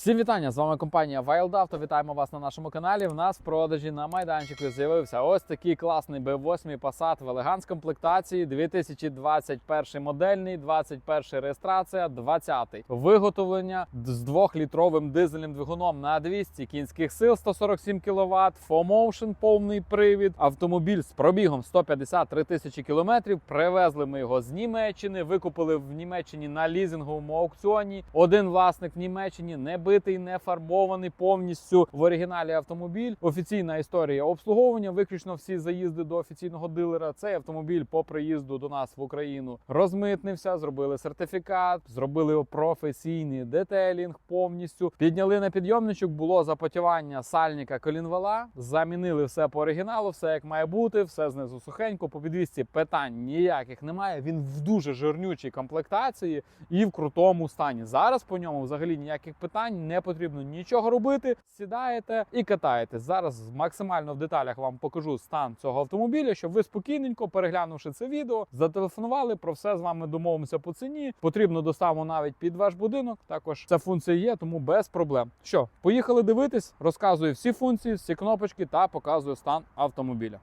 Всім вітання! З вами компанія Wild Auto. Вітаємо вас на нашому каналі. В нас в продажі на майданчику з'явився ось такий класний B8 Passat в елегант комплектації 2021 модельний, 21 реєстрація, 20 виготовлення з 2-літровим дизельним двигуном на 200 кінських сил, 147 кВт, 4Motion повний привід. Автомобіль з пробігом 153 тисячі кілометрів. Привезли ми його з Німеччини, викупили в Німеччині на лізинговому аукціоні. Один власник в Німеччині не битий, не фарбований повністю в оригіналі автомобіль. Офіційна історія обслуговування. Виключно всі заїзди до офіційного дилера. Цей автомобіль по приїзду до нас в Україну розмитнився, зробили сертифікат, зробили професійний детелінг повністю. Підняли на підйомничок. Було запотівання сальника колінвала. Замінили все по оригіналу, все як має бути, все знизу сухенько. По підвісці питань ніяких немає. Він в дуже жирнючій комплектації і в крутому стані. Зараз по ньому взагалі ніяких питань не потрібно нічого робити. Сідаєте і катаєте. Зараз максимально в деталях вам покажу стан цього автомобіля, щоб ви спокійненько, переглянувши це відео, зателефонували. Про все з вами домовимося по ціні. Потрібно доставимо навіть під ваш будинок. Також ця функція є, тому без проблем. Що, поїхали дивитись, розказую всі функції, всі кнопочки та показую стан автомобіля.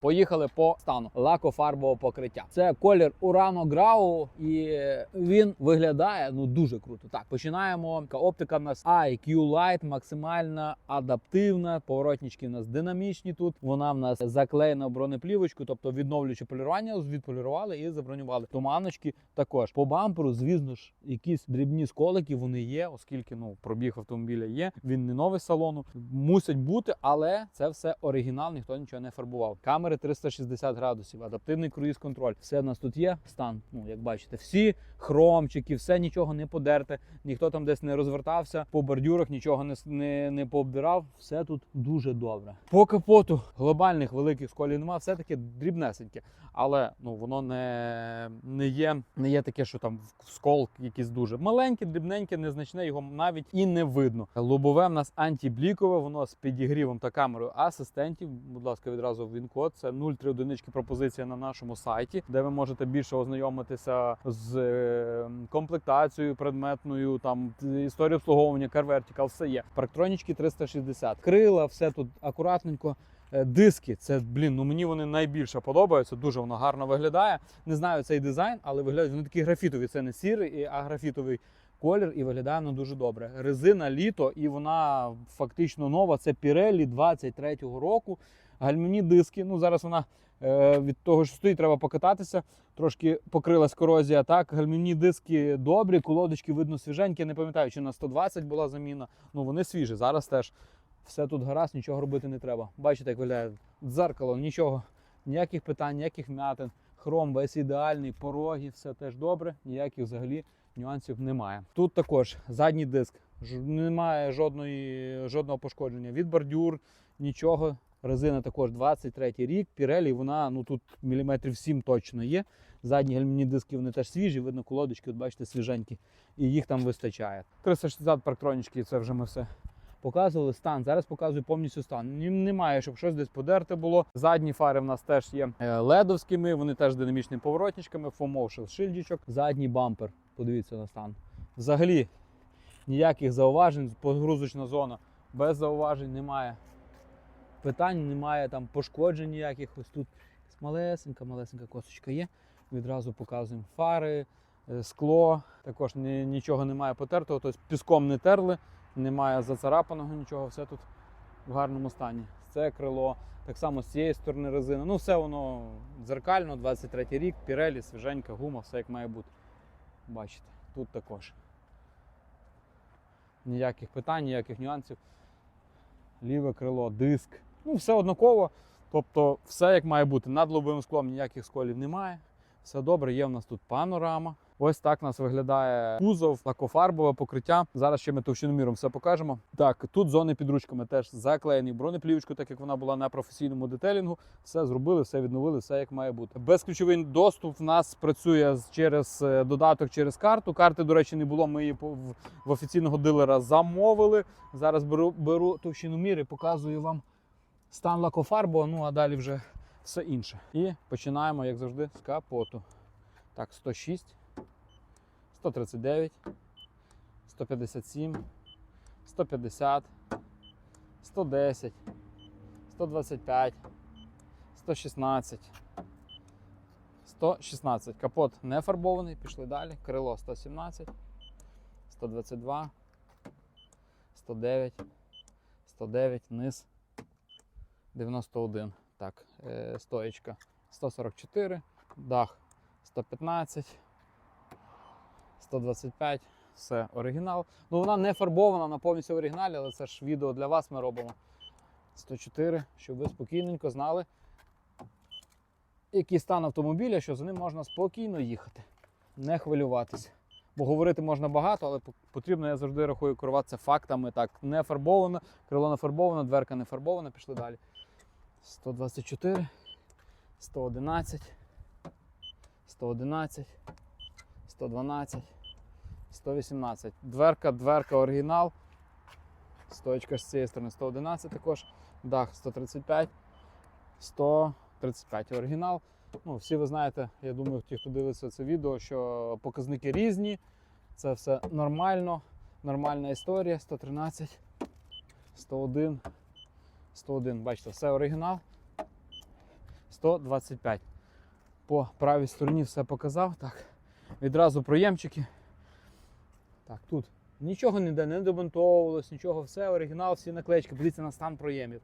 Поїхали по стану лакофарбового покриття. Це колір Урано Грау, і він виглядає ну дуже круто. Так, починаємо. Оптика в нас IQ Light, максимально адаптивна. Поворотнички в нас динамічні. Тут вона в нас заклеєна бронеплівочку, тобто відновлюючи полірування, відполірували і забронювали. Туманочки також по бамперу, звісно ж, якісь дрібні сколики вони є, оскільки ну пробіг автомобіля є. Він не новий салону, мусять бути, але це все оригінал, ніхто нічого не фарбував. Камери 360 градусів, адаптивний круїз контроль. Все в нас тут є. Стан, ну як бачите, всі хромчики, все нічого не подерте, ніхто там десь не розвертався, по бордюрах нічого не, не, не пообдирав. Все тут дуже добре. По капоту глобальних великих сколів немає, все таки дрібнесеньке. Але ну воно не, не є не є таке, що там скол якийсь дуже маленьке, дрібненьке, незначне, його навіть і не видно. Лобове в нас антиблікове, воно з підігрівом та камерою асистентів. Будь ласка, відразу він код. Це 0,3 одинички пропозиція на нашому сайті, де ви можете більше ознайомитися з е, комплектацією предметною, там історію обслуговування, Car Vertical, все є. Парктронічки 360. Крила, все тут акуратненько. Е, Диски, це блін, ну мені вони найбільше подобаються. Дуже воно гарно виглядає. Не знаю цей дизайн, але виглядають вони такі графітові. Це не сірий, а графітовий колір і виглядає воно дуже добре. Резина літо, і вона фактично нова. Це Pirelli 23-го року. Гальмівні диски. Ну зараз вона е, від того, що стоїть, треба покататися. Трошки покрилась корозія. Так, гальмівні диски добрі, колодочки видно свіженькі. Не пам'ятаю, чи на 120 була заміна. Ну вони свіжі. Зараз теж все тут гаразд, нічого робити не треба. Бачите, як виглядає дзеркало, нічого, ніяких питань, ніяких м'ятин. Хром весь ідеальний, пороги, все теж добре, ніяких взагалі нюансів немає. Тут також задній диск, немає жодної, жодного пошкодження від бордюр, нічого. Резина також 23 рік. Pirelli, вона ну тут міліметрів 7 точно є. Задні гальмівні диски вони теж свіжі, видно колодочки, от бачите, свіженькі, і їх там вистачає. 360 парктронічки, це вже ми все показували стан. Зараз показую повністю стан. Немає, щоб щось десь подерте було. Задні фари в нас теж є е, ледовськими, вони теж динамічними поворотничками, фомовши шильдічок. Задній бампер. Подивіться на стан. Взагалі ніяких зауважень, погрузочна зона без зауважень немає. Питань немає, там пошкоджень ніяких. Ось тут малесенька, малесенька косочка є. Відразу показуємо фари, е, скло. Також ні- нічого немає потертого, тобто піском не терли немає зацарапаного нічого, все тут в гарному стані. Це крило, так само з цієї сторони резина. Ну, все воно дзеркально, 23 рік, пірелі, свіженька, гума, все як має бути. Бачите, тут також. Ніяких питань, ніяких нюансів. Ліве крило, диск. Ну, все однаково. Тобто, все як має бути. Над лобовим склом ніяких сколів немає. Все добре, є в нас тут панорама. Ось так у нас виглядає кузов, лакофарбове покриття. Зараз ще ми товщиноміром все покажемо. Так, тут зони під ручками теж заклеєні бронеплівочкою, так як вона була на професійному детелінгу. Все зробили, все відновили, все як має бути. Безключовий доступ в нас працює через е, додаток, через карту. Карти, до речі, не було. Ми її в офіційного дилера замовили. Зараз беру, беру товщиномір і показую вам стан лакофарбового, ну а далі вже все інше. І починаємо, як завжди, з капоту. Так, 106, 139, 157, 150, 110, 125, 116, 116. Капот не фарбований, пішли далі. Крило 117, 122, 109, 109, низ 91. Так, е, стоечка 144, дах 115, 125. Все оригінал. Ну вона не фарбована, вона повністю в оригіналі, але це ж відео для вас ми робимо. 104, щоб ви спокійненько знали, який стан автомобіля, що за ним можна спокійно їхати, не хвилюватися. Бо говорити можна багато, але потрібно, я завжди рахую, керуватися фактами. Так, не фарбовано, крило не фарбовано, дверка не фарбована, пішли далі. 124, 111, 111, 112, 118. Дверка, дверка оригінал. Стоечка з цієї сторони 111 також. Дах 135, 135 оригінал. Ну, всі ви знаєте, я думаю, ті, хто дивиться це відео, що показники різні. Це все нормально, нормальна історія. 113, 101, 101. Бачите, все оригінал. 125. По правій стороні все показав. Так, відразу проємчики. Так, тут нічого ніде не демонтовувалось, нічого, все оригінал, всі наклеечки. Подивіться на стан проємів.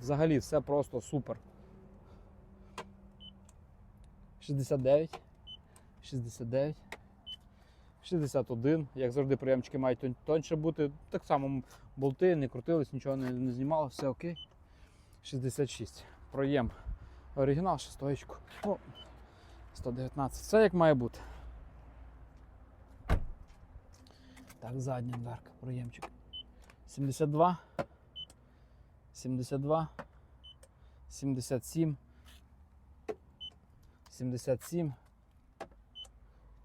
Взагалі все просто супер. 69, 69, 61. Як завжди, проємчики мають тон- тоньше бути. Так само болти не крутились, нічого не, не знімало, все окей. 66. Проєм. Оригінал, шестоєчку. Ну, 119. Все як має бути. Так, задня дверка, проємчик. 72. 72. 77. 77.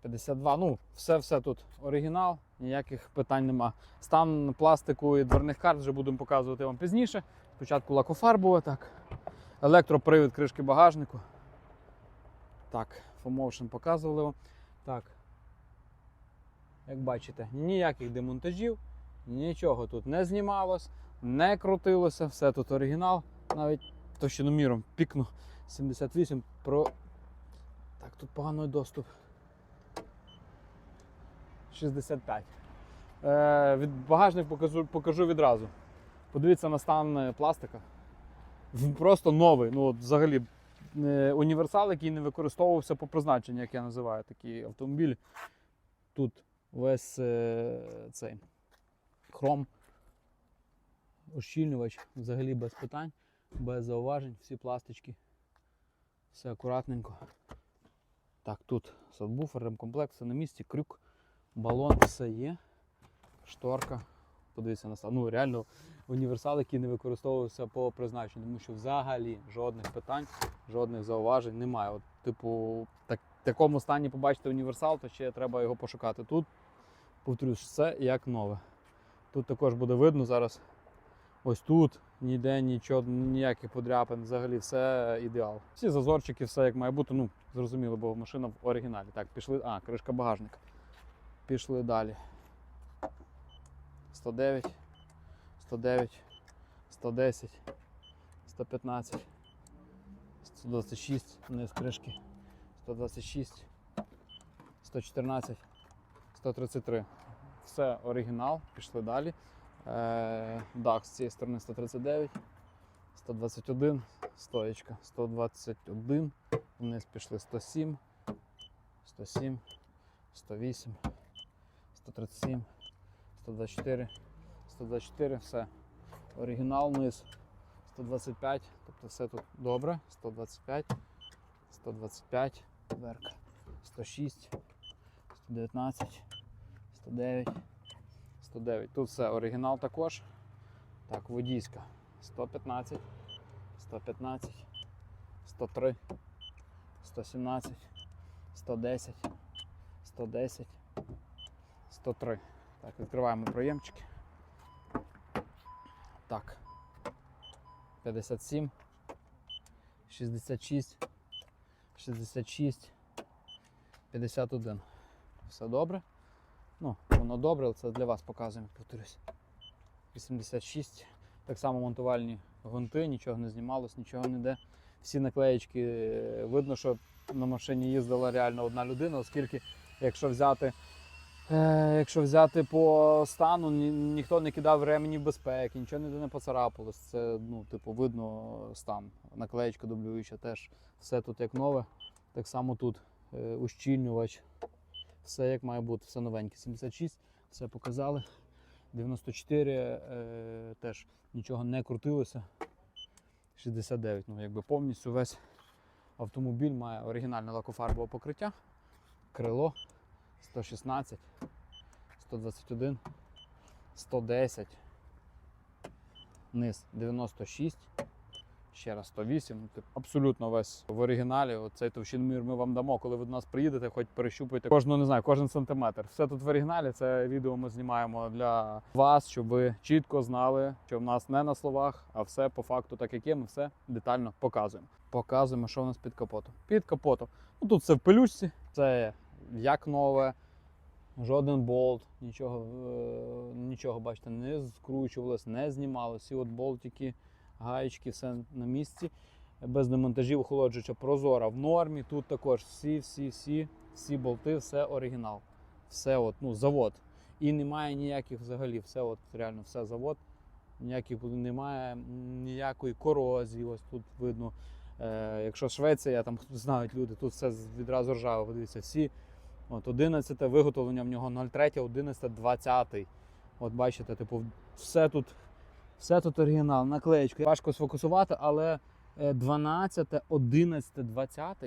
52. Ну, все-все тут оригінал, ніяких питань нема. Стан пластику і дверних карт вже будемо показувати вам пізніше. Спочатку лакофарбова, так. Електропривід кришки багажнику. Так, FOMotion показували вам. Так. Як бачите, ніяких демонтажів, нічого тут не знімалось, не крутилося, все тут оригінал. Навіть товщиноміром пікну 78 про. Так, тут поганий доступ. 65. Е, від багажник покажу, покажу відразу. Подивіться на стан е, пластика. Просто новий. Ну, от взагалі е, універсал, який не використовувався по призначенню, як я називаю такі автомобілі. Тут весь е, цей хром, ощільнювач, взагалі без питань, без зауважень, всі пластички. Все акуратненько. Так, тут сабвуфер, ремкомплект, на місці, крюк, балон, все є. Шторка. Подивіться на. Ну, реально універсал, який не використовувався по призначенню, тому що взагалі жодних питань, жодних зауважень немає. От, типу, так, в такому стані побачити універсал, то ще треба його пошукати. Тут, повторюсь, все як нове. Тут також буде видно зараз. Ось тут ніде нічого, ніяких подряпин, взагалі все ідеал. Всі зазорчики, все як має бути. Ну, зрозуміло, бо машина в оригіналі. Так, пішли. А, кришка багажника. Пішли далі. 109, 109, 110, 115, 126, низ кришки, 126, 114, 133. Все оригінал, пішли далі. Е, дах з цієї сторони 139, 121, стоєчка 121, вниз пішли 107, 107, 108, 137, 124, 124, все. Оригінал низ 125, тобто все тут добре. 125, 125, дверка, 106, 119, 109, 109. Тут все оригінал також. Так, водійська 115, 115, 103, 117, 110, 110, 103. Так, відкриваємо проємчики. Так. 57, 66, 66, 51. Все добре. Ну, воно добре, але це для вас показуємо, повторюсь. 86. Так само монтувальні гунти, нічого не знімалось, нічого не йде. Всі наклеєчки е, видно, що на машині їздила реально одна людина, оскільки, якщо взяти, якщо взяти по стану, ні, ніхто не кидав ремені безпеки, нічого ніде не поцарапалось. Це ну, типу, видно стан. Наклеєчка дублююча теж все тут як нове. Так само тут е, ущільнювач. Все як має бути, все новеньке. 76, все показали. 94 е, теж нічого не крутилося. 69. Ну, якби повністю весь автомобіль має оригінальне лакофарбове покриття. Крило 116, 121, 110, низ 96, ще раз 108. Ну, абсолютно весь в оригіналі. Оцей товщиномір ми вам дамо, коли ви до нас приїдете, хоч перещупайте кожну, не знаю, кожен сантиметр. Все тут в оригіналі. Це відео ми знімаємо для вас, щоб ви чітко знали, що в нас не на словах, а все по факту, так як є, ми все детально показуємо. Показуємо, що в нас під капотом. Під капотом. Ну тут все в пелючці, це як нове. Жоден болт, нічого, е, нічого, бачите, не скручувалось, не знімалось. Всі от болтики, гаєчки, все на місці. Без демонтажів охолоджуюча прозора в нормі. Тут також всі, всі, всі, всі болти, все оригінал. Все от, ну, завод. І немає ніяких взагалі, все от реально все завод. Ніяких немає ніякої корозії. Ось тут видно. Е, якщо Швеція, там знають люди, тут все відразу ржаве. Подивіться, всі. От 11 виготовлення в нього 03, 11, 20. От бачите, типу, все тут, все тут оригінал, наклеєчка. Важко сфокусувати, але е, 12, 11, 20,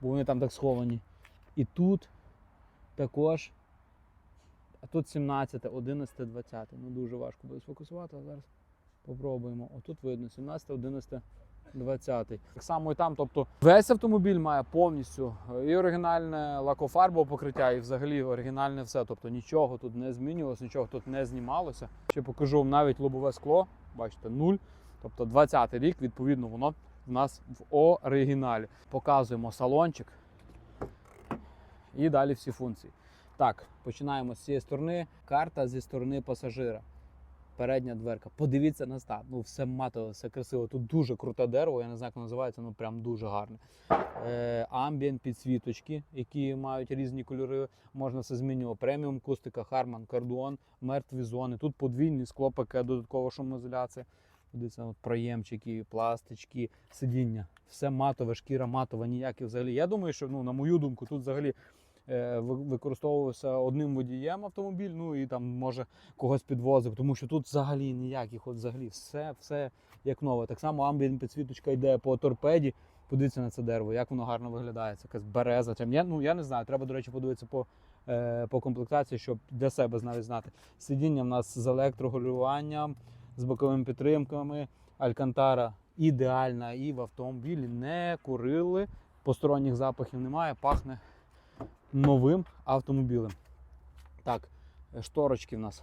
бо вони там так сховані. І тут також. А тут 17, 11, 20. Ну дуже важко буде сфокусувати, а зараз попробуємо. Отут видно 17, 11, 20. Так само і там, тобто весь автомобіль має повністю е, і оригінальне лакофарбове покриття, і взагалі оригінальне все. Тобто нічого тут не змінювалося, нічого тут не знімалося. Ще покажу вам навіть лобове скло, бачите, нуль. Тобто 20 рік, відповідно, воно в нас в оригіналі. Показуємо салончик і далі всі функції. Так, починаємо з цієї сторони. Карта зі сторони пасажира. Передня дверка. Подивіться на стан. Ну, все матове, все красиво. Тут дуже круте дерево, я не знаю, як називається, ну прям дуже гарне. Е, амбієнт підсвіточки, які мають різні кольори. Можна все змінювати. Преміум кустика, Харман, Кардуон, мертві зони. Тут подвійний склопаке, додаткова шумоізоляція. Дивіться, от проємчики, пластички, сидіння. Все матове, шкіра матова, ніякі взагалі. Я думаю, що ну, на мою думку, тут взагалі використовувався одним водієм автомобіль, ну і там може когось підвозив, тому що тут взагалі ніяких, от взагалі все, все як нове. Так само амбієнт підсвіточка йде по торпеді. Подивіться на це дерево, як воно гарно виглядає. Це якась береза. Там, я, ну, я не знаю, треба, до речі, подивитися по, е, по комплектації, щоб для себе навіть знати. Сидіння в нас з електрогулюванням, з боковими підтримками. Алькантара ідеальна і в автомобілі не курили, посторонніх запахів немає, пахне новим автомобілем. Так, шторочки в нас.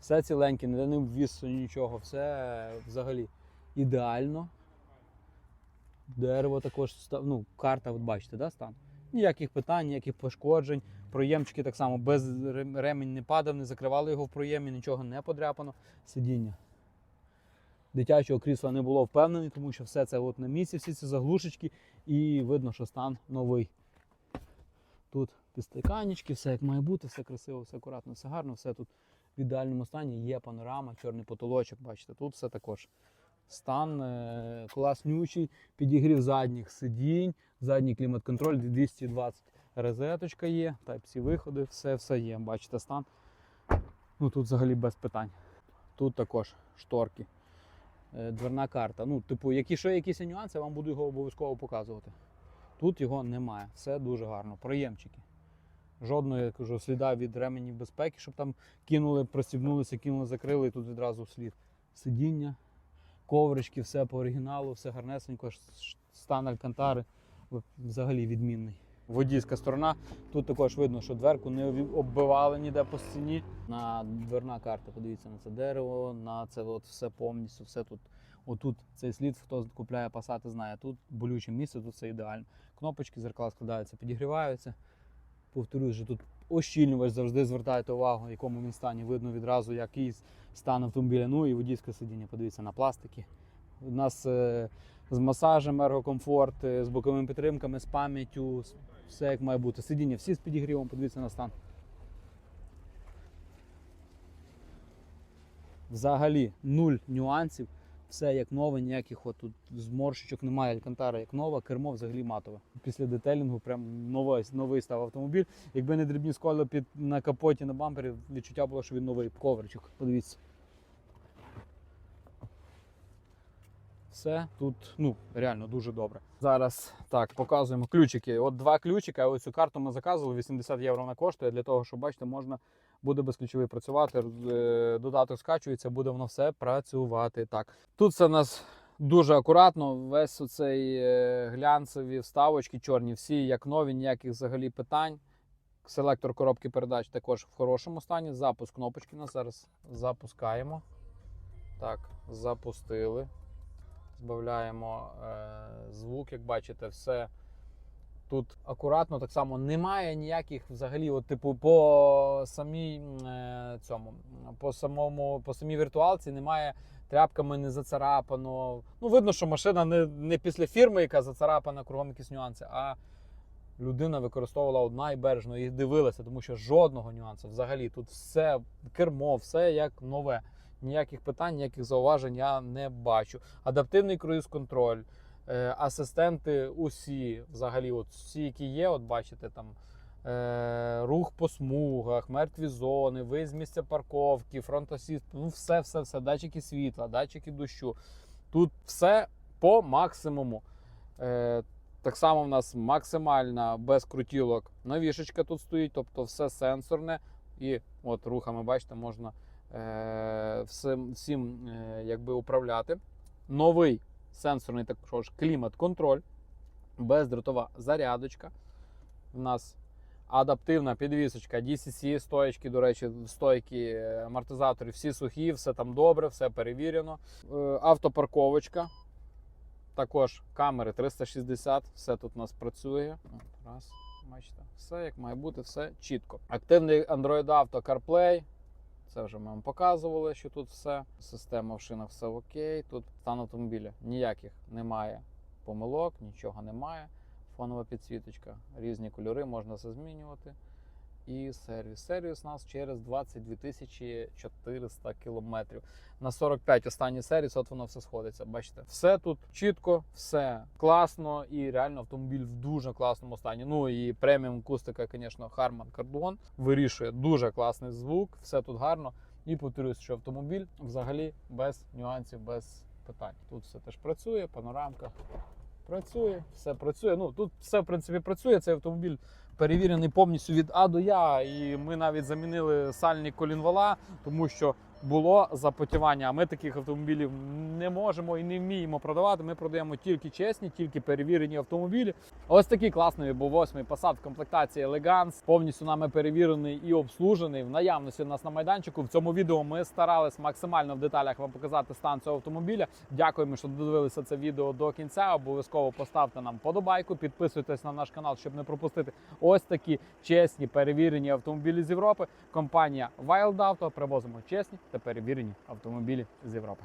Все ціленьке, ніде не ввіз нічого, все взагалі ідеально. Дерево також ста- ну, карта, от бачите, да, стан? Ніяких питань, ніяких пошкоджень. Проємчики так само без рем- ремінь не падав, не закривали його в проємі, нічого не подряпано. Сидіння. Дитячого крісла не було впевнений, тому що все це от на місці, всі ці заглушечки, і видно, що стан новий. Тут підстаканнички, все як має бути, все красиво, все акуратно, все гарно, все тут в ідеальному стані. Є панорама, чорний потолочок, бачите, тут все також. Стан е, класнючий, підігрів задніх сидінь, задній клімат-контроль 220 розеточка є, Type-C виходи, все, все є. Бачите, стан. Ну тут взагалі без питань. Тут також шторки. Е, Дверна карта. Ну, типу, які що якісь нюанси, я вам буду його обов'язково показувати. Тут його немає. Все дуже гарно. Проємчики. Жодного я кажу, сліда від ременів безпеки, щоб там кинули, простібнулися, кинули, закрили і тут відразу слід. Сидіння, коврички, все по оригіналу, все гарнесенько, стан алькантари взагалі відмінний. Водійська сторона. Тут також видно, що дверку не оббивали ніде по стіні. На дверна карта, подивіться на це дерево, на це от все повністю, все тут. Отут цей слід, хто купляє пасати, знає. Тут болюче місце, тут все ідеально. Кнопочки, зеркала складаються, підігріваються. Повторюсь, що тут Ощільнювач завжди звертайте увагу, в якому він стані. Видно відразу, який стан автомобіля. Ну і водійське сидіння. Подивіться на пластики. У нас е, з масажем, ергокомфорт, е, з боковими підтримками, з пам'яттю, все як має бути. Сидіння всі з підігрівом, подивіться на стан. Взагалі нуль нюансів. Все як нове, ніяких от тут зморшечок немає, алькантара як нова, кермо взагалі матове. Після детелінгу прям новий, новий став автомобіль. Якби не дрібні сколи під на капоті, на бампері, відчуття було, що він новий ковричок. Подивіться. Все тут ну реально дуже добре. Зараз так показуємо ключики. От два ключика. Ось цю карту ми заказували. 80 євро вона коштує для того, щоб бачите, можна буде безключовий працювати. е, Додаток скачується, буде воно все працювати. Так тут все у нас дуже акуратно. Весь оцей е, глянцеві вставочки, чорні, всі як нові, ніяких взагалі питань. Селектор коробки передач також в хорошому стані. Запуск кнопочки нас зараз запускаємо. Так, запустили. Збавляємо е, звук, як бачите, все тут акуратно, так само немає ніяких взагалі, от, типу, по самій е, цьому, по самому, по самій віртуалці немає тряпками не зацарапано. Ну, видно, що машина не, не після фірми, яка зацарапана, кругом якісь нюанси, а людина використовувала одна і бережно і дивилася, тому що жодного нюансу взагалі тут все кермо, все як нове. Ніяких питань, ніяких зауважень я не бачу. Адаптивний круїз-контроль, е, асистенти усі, взагалі, от всі, які є, от бачите, там е, рух по смугах, мертві зони, виїзд місця парковки, фронт-асіст, ну все, все, все, датчики світла, датчики дощу. Тут все по максимуму. Е, так само в нас максимальна без крутілок навішечка тут стоїть, тобто все сенсорне. І от рухами, бачите, можна е, всім, всім е, якби управляти. Новий сенсорний також клімат-контроль, бездротова зарядочка. У нас адаптивна підвісочка, DCC, стоечки, до речі, стойки, амортизатори, всі сухі, все там добре, все перевірено. Е, Автопарковочка. Також камери 360, все тут у нас працює. Раз, бачите, все як має бути, все чітко. Активний Android Auto CarPlay. Це вже ми вам показували, що тут все. Система в шинах все окей. Тут стан автомобіля ніяких немає помилок, нічого немає. Фонова підсвіточка, різні кольори, можна все змінювати. І сервіс. Сервіс у нас через 22 тисячі 400 кілометрів. На 45 останній сервіс, от воно все сходиться. Бачите, все тут чітко, все класно і реально автомобіль в дуже класному стані. Ну і преміум акустика, звісно, Harman Kardon вирішує дуже класний звук, все тут гарно. І повторюсь, що автомобіль взагалі без нюансів, без питань. Тут все теж працює, панорамка працює, все працює. Ну тут все в принципі працює. Цей автомобіль перевірений повністю від А до Я. І ми навіть замінили сальні колінвала, тому що було запотівання. А ми таких автомобілів не можемо і не вміємо продавати. Ми продаємо тільки чесні, тільки перевірені автомобілі. Ось такий класний був восьмий Passat в комплектації Elegance, повністю нами перевірений і обслужений. В наявності у нас на майданчику. В цьому відео ми старались максимально в деталях вам показати стан цього автомобіля. Дякуємо, що додивилися це відео до кінця. Обов'язково поставте нам подобайку, підписуйтесь на наш канал, щоб не пропустити ось такі чесні перевірені автомобілі з Європи. Компанія Wild Auto привозимо чесні та перевірені автомобілі з Європи.